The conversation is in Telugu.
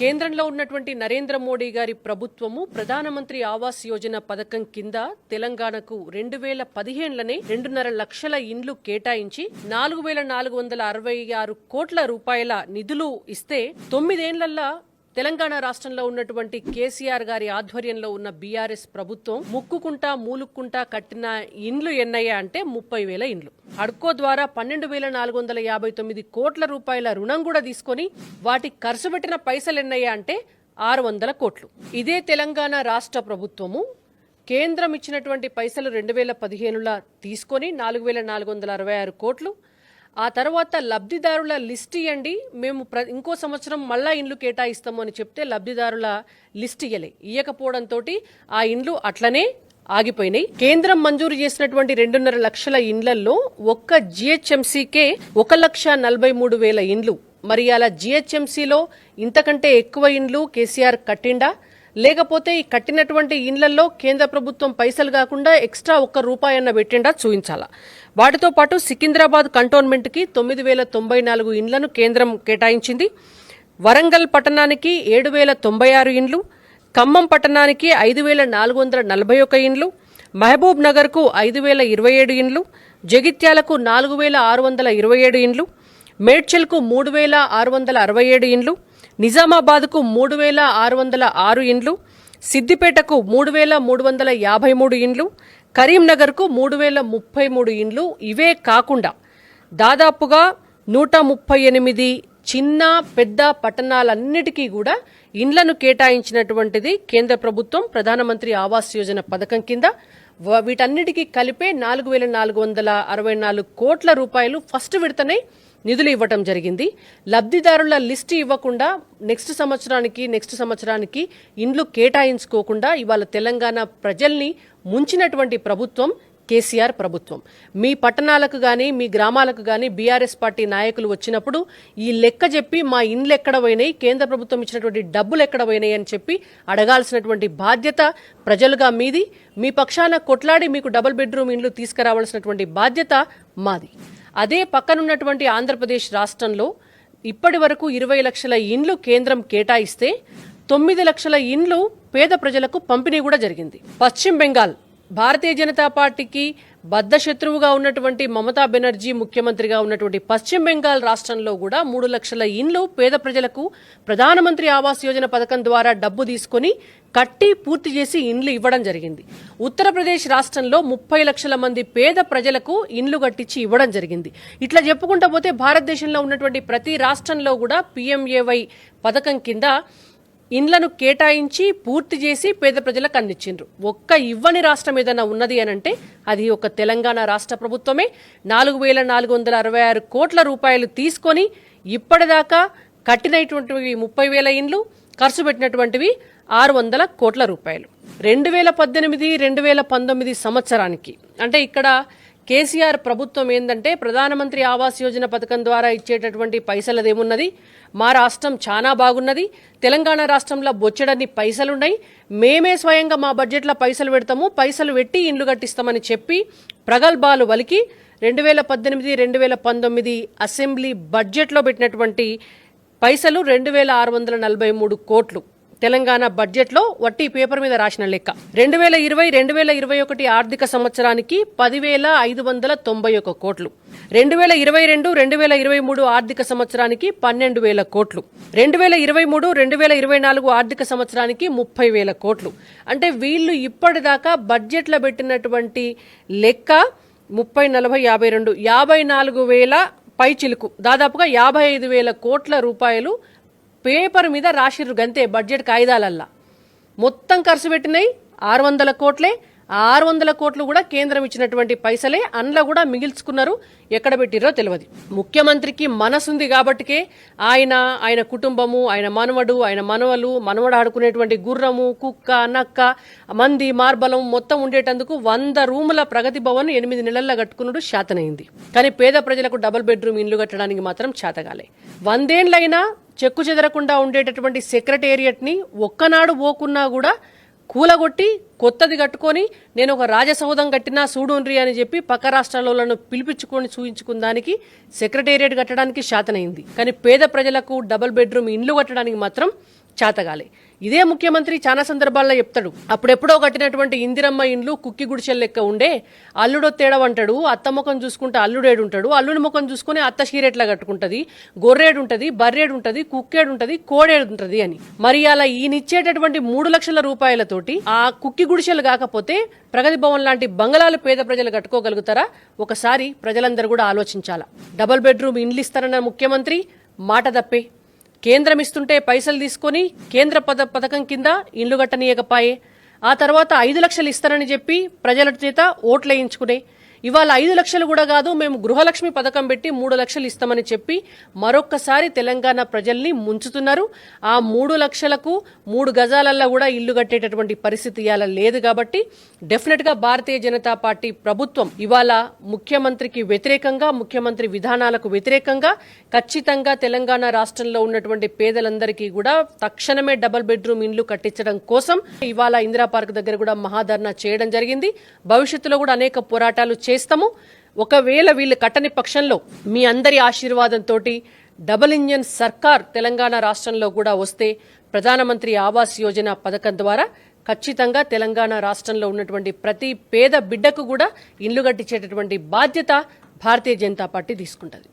కేంద్రంలో ఉన్నటువంటి నరేంద్ర మోడీ గారి ప్రభుత్వము ప్రధానమంత్రి ఆవాస్ యోజన పథకం కింద తెలంగాణకు రెండు వేల పదిహేనులనే రెండున్నర లక్షల ఇండ్లు కేటాయించి నాలుగు వేల నాలుగు వందల అరవై ఆరు కోట్ల రూపాయల నిధులు ఇస్తే తొమ్మిదేళ్ళల్లా తెలంగాణ రాష్ట్రంలో ఉన్నటువంటి కేసీఆర్ గారి ఆధ్వర్యంలో ఉన్న బీఆర్ఎస్ ప్రభుత్వం ముక్కుకుంటా మూలుక్కుంటా కట్టిన ఇండ్లు ఎన్నయ్యా అంటే ముప్పై వేల ఇండ్లు. అడ్కో ద్వారా పన్నెండు వేల నాలుగు వందల యాభై తొమ్మిది కోట్ల రూపాయల రుణం కూడా తీసుకొని వాటి ఖర్చు పెట్టిన పైసలు ఎన్నయ్యా అంటే ఆరు వందల కోట్లు. ఇదే తెలంగాణ రాష్ట్ర ప్రభుత్వము కేంద్రం ఇచ్చినటువంటి పైసలు రెండు వేల పదిహేనులా తీసుకొని నాలుగు వేల నాలుగు వందల అరవై ఆరు కోట్లు ఆ తర్వాత లబ్ధిదారుల లిస్ట్ ఇవ్వండి మేము ప్ర ఇంకో సంవత్సరం మళ్ళా ఇండ్లు కేటాయిస్తాము అని చెప్తే లబ్ధిదారుల లిస్ట్ ఇయ్యలే. ఇయ్యకపోవడంతో ఆ ఇండ్లు అట్లనే ఆగిపోయినాయి. కేంద్రం మంజూరు చేసినటువంటి రెండున్నర లక్షల ఇండ్లలో ఒక్క జిహెచ్ఎంసీకే ఒక లక్ష నలభై మూడు వేల ఇండ్లు. మరి అలా జిహెచ్ఎంసీలో ఇంతకంటే ఎక్కువ ఇండ్లు కేసీఆర్ కట్టిండా? లేకపోతే ఈ కట్టినటువంటి ఇండ్లలో కేంద్ర ప్రభుత్వం పైసలు కాకుండా ఎక్స్ట్రా ఒక్క రూపాయన్న పెట్టిండా? చూపించాలా వాటితో పాటు సికింద్రాబాద్ కంటోన్మెంట్కి తొమ్మిది వేల తొంభై నాలుగు ఇండ్లను కేంద్రం కేటాయించింది. వరంగల్ పట్టణానికి ఏడు వేల తొంభై ఆరు ఇండ్లు ఖమ్మం పట్టణానికి ఐదు వేల నాలుగు వందల నలభై ఒక ఇండ్లు మహబూబ్ నగర్కు ఐదు వేల ఇరవై ఏడు ఇండ్లు జగిత్యాలకు నాలుగు వేల ఆరు వందల ఇరవై ఏడు ఇండ్లు మేడ్చల్కు మూడు వేల ఆరు వందల అరవై ఏడు ఇండ్లు నిజామాబాద్కు మూడు వేల ఆరు వందల ఆరు ఇండ్లు సిద్దిపేటకు మూడు వేల మూడు వందల యాభై మూడు ఇండ్లు కరీంనగర్కు మూడు వేల ముప్పై మూడు ఇండ్లు ఇవే కాకుండా దాదాపుగా నూట ముప్పై ఎనిమిది చిన్న పెద్ద పట్టణాలన్నిటికీ కూడా ఇండ్లను కేటాయించినటువంటిది కేంద్ర ప్రభుత్వం ప్రధానమంత్రి ఆవాస్ యోజన పథకం కింద. వీటన్నిటికీ కలిపే నాలుగు వేల నాలుగు వందల అరవై నాలుగు కోట్ల రూపాయలు ఫస్ట్ విడతనే నిధులు ఇవ్వటం జరిగింది. లబ్ధిదారుల లిస్టు ఇవ్వకుండా నెక్స్ట్ సంవత్సరానికి నెక్స్ట్ సంవత్సరానికి ఇండ్లు కేటాయించుకోకుండా ఇవాళ తెలంగాణ ప్రజల్ని ముంచినటువంటి ప్రభుత్వం కేసీఆర్ ప్రభుత్వం. మీ పట్టణాలకు కానీ మీ గ్రామాలకు కానీ బీఆర్ఎస్ పార్టీ నాయకులు వచ్చినప్పుడు ఈ లెక్క చెప్పి మా ఇండ్లు ఎక్కడ పోయినాయి కేంద్ర ప్రభుత్వం ఇచ్చినటువంటి డబ్బులు ఎక్కడ పోయినాయి అని చెప్పి అడగాల్సినటువంటి బాధ్యత ప్రజలుగా మీది. మీ పక్షాన కొట్లాడి మీకు డబుల్ బెడ్రూమ్ ఇండ్లు తీసుకురావాల్సినటువంటి బాధ్యత మాది. అదే పక్కనున్నటువంటి ఆంధ్రప్రదేశ్ రాష్ట్రంలో ఇప్పటి వరకు ఇరవై లక్షల ఇండ్లు కేంద్రం కేటాయిస్తే తొమ్మిది లక్షల ఇండ్లు పేద ప్రజలకు పంపిణీ కూడా జరిగింది. పశ్చిమ బెంగాల్ భారతీయ జనతా పార్టీకి బద్ద శత్రువుగా ఉన్నటువంటి మమతా బెనర్జీ ముఖ్యమంత్రిగా ఉన్నటువంటి పశ్చిమ బెంగాల్ రాష్ట్రంలో కూడా మూడు లక్షల ఇండ్లు పేద ప్రజలకు ప్రధానమంత్రి ఆవాస్ యోజన పథకం ద్వారా డబ్బు తీసుకొని కట్టి పూర్తి చేసి ఇండ్లు ఇవ్వడం జరిగింది. ఉత్తరప్రదేశ్ రాష్ట్రంలో ముప్పై లక్షల మంది పేద ప్రజలకు ఇండ్లు కట్టించి ఇవ్వడం జరిగింది. ఇట్లా చెప్పుకుంటా పోతే భారతదేశంలో ఉన్నటువంటి ప్రతి రాష్ట్రంలో కూడా పీఎంఏవై పథకం కింద ఇండ్లను కేటాయించి పూర్తి చేసి పేద ప్రజలకు అందించిండ్రు. ఒక్క ఇవ్వని రాష్ట్రం ఏదైనా ఉన్నది అని అంటే అది ఒక తెలంగాణ రాష్ట్ర ప్రభుత్వమే. నాలుగు వేల నాలుగు వందల అరవై ఆరు కోట్ల రూపాయలు తీసుకొని ఇప్పటిదాకా కట్టినటువంటివి ముప్పై వేల ఇండ్లు ఖర్చు పెట్టినటువంటివి ఆరు వందల కోట్ల రూపాయలు. రెండు వేల పద్దెనిమిది రెండు వేల పంతొమ్మిది సంవత్సరానికి. అంటే ఇక్కడ కేసీఆర్ ప్రభుత్వం ఏంటంటే ప్రధానమంత్రి ఆవాస్ యోజన పథకం ద్వారా ఇచ్చేటటువంటి పైసలదేమున్నది? మా రాష్ట్రం చాలా బాగున్నది. తెలంగాణ రాష్ట్రంలో బొచ్చడన్ని పైసలున్నాయి. మేమే స్వయంగా మా బడ్జెట్లో పైసలు పెడతాము. పైసలు పెట్టి ఇండ్లు కట్టిస్తామని చెప్పి ప్రగల్భాలు వలికి రెండు వేల పద్దెనిమిది రెండు వేల పంతొమ్మిది అసెంబ్లీ బడ్జెట్లో పెట్టినటువంటి పైసలు రెండు వేల ఆరు వందల నలభై మూడు కోట్లు. తెలంగాణ బడ్జెట్లో వట్టి పేపర్ మీద రాసిన లెక్క. రెండు వేల ఇరవై రెండు వేల ఇరవై ఒకటి ఆర్థిక సంవత్సరానికి పదివేల ఐదు వందల తొంభై ఒక కోట్లు. రెండు వేల ఇరవై రెండు రెండు వేల ఇరవై మూడు ఆర్థిక సంవత్సరానికి పన్నెండు వేల కోట్లు. రెండు వేల ఇరవై మూడు రెండు వేల ఇరవై నాలుగు ఆర్థిక సంవత్సరానికి ముప్పై వేల కోట్లు. అంటే వీళ్ళు ఇప్పటిదాకా బడ్జెట్లో పెట్టినటువంటి లెక్క ముప్పై నలభై యాభై రెండు యాభై నాలుగు వేల పై చిలుకు దాదాపుగా యాభై ఐదు వేల కోట్ల రూపాయలు పేపర్ మీద రాసిర్రు గంతే బడ్జెట్ కాయిదాలల్లా మొత్తం ఖర్చు పెట్టినాయి ఆరు వందల కోట్లే ఆరు వందల కోట్లు కూడా కేంద్రం ఇచ్చినటువంటి పైసలే అందులో కూడా మిగిల్చుకున్నారు. ఎక్కడ పెట్టిరో తెలియదు. ముఖ్యమంత్రికి మనసుంది కాబట్టికే ఆయన ఆయన కుటుంబము ఆయన మనవడు ఆయన మనవలు మనవడు ఆడుకునేటువంటి గుర్రము కుక్క నక్క మంది మార్బలం మొత్తం ఉండేటందుకు వంద రూముల ప్రగతి భవన్ ఎనిమిది నెలల్లో కట్టుకున్నాడు శాతనైంది. కానీ పేద ప్రజలకు డబుల్ బెడ్రూమ్ ఇల్లు కట్టడానికి మాత్రం చేతగాలే. వందేండ్లైనా చెక్కు చెదరకుండా ఉండేటటువంటి సెక్రటేరియట్ని ఒక్కనాడు పోకున్నా కూడా కూలగొట్టి కొత్తది కట్టుకొని నేను ఒక రాజసౌధం కట్టినా సూడుండ్రి అని చెప్పి పక్క రాష్ట్రాలను పిలిపించుకొని చూయించుకున్న దానికి సెక్రటేరియట్ కట్టడానికి శాతనైంది. కానీ పేద ప్రజలకు డబుల్ బెడ్రూమ్ ఇండ్లు కట్టడానికి మాత్రం చేతగాలే. ఇదే ముఖ్యమంత్రి చాలా సందర్భాల్లో చెప్తాడు. అప్పుడెప్పుడో కట్టినటువంటి ఇందిరమ్మ ఇండ్లు కుక్కి గుడిసెల లెక్క ఉండే అల్లుడో తేడవంటాడు అత్త ముఖం చూసుకుంటే అల్లుడేడు ఉంటాడు అల్లుడి ముఖం చూసుకుని అత్త షీరెట్లా కట్టుకుంటది గొర్రేడు ఉంటుంది బర్రేడు ఉంటుంది కుక్కేడు ఉంటుంది కోడేడు ఉంటది అని. మరి అలా ఈయనిచ్చేటటువంటి మూడు లక్షల రూపాయలతోటి ఆ కుక్కి గుడిచెలు కాకపోతే ప్రగతి భవన్ లాంటి బంగళాలు పేద ప్రజలు కట్టుకోగలుగుతారా? ఒకసారి ప్రజలందరూ కూడా ఆలోచించాలా. డబుల్ బెడ్రూమ్ ఇండ్లు ఇస్తారన్న ముఖ్యమంత్రి మాట తప్పే. కేంద్రం ఇస్తుంటే పైసలు తీసుకొని కేంద్ర పద పథకం కింద ఇండ్లు కట్టనీయకపాయే. ఆ తర్వాత ఐదు లక్షలు ఇస్తారని చెప్పి ప్రజల చేత ఓట్లు వేయించుకునే ఇవాళ ఐదు లక్షలు కూడా కాదు మేము గృహలక్ష్మి పథకం పెట్టి మూడు లక్షలు ఇస్తామని చెప్పి మరొక్కసారి తెలంగాణ ప్రజల్ని ముంచుతున్నారు. ఆ మూడు లక్షలకు మూడు గజాలల్లో కూడా ఇల్లు కట్టేటటువంటి పరిస్థితి ఇవాళ లేదు కాబట్టి డెఫినెట్గా భారతీయ జనతా పార్టీ ప్రభుత్వం ఇవాళ ముఖ్యమంత్రికి వ్యతిరేకంగా ముఖ్యమంత్రి విధానాలకు వ్యతిరేకంగా ఖచ్చితంగా తెలంగాణ రాష్ట్రంలో ఉన్నటువంటి పేదలందరికీ కూడా తక్షణమే డబుల్ బెడ్రూమ్ ఇండ్లు కట్టించడం కోసం ఇవాళ ఇందిరా పార్క్ దగ్గర కూడా మహాధర్నా చేయడం జరిగింది. భవిష్యత్తులో కూడా అనేక పోరాటాలు చేస్తాము. ఒకవేళ వీళ్ళు కట్టని పక్షంలో మీ అందరి ఆశీర్వాదంతో డబుల్ ఇంజన్ సర్కార్ తెలంగాణ రాష్ట్రంలో కూడా వస్తే ప్రధానమంత్రి ఆవాస్ యోజన పథకం ద్వారా ఖచ్చితంగా తెలంగాణ రాష్ట్రంలో ఉన్నటువంటి ప్రతి పేద బిడ్డకు కూడా ఇల్లు కట్టించేటటువంటి బాధ్యత భారతీయ జనతా పార్టీ తీసుకుంటుంది.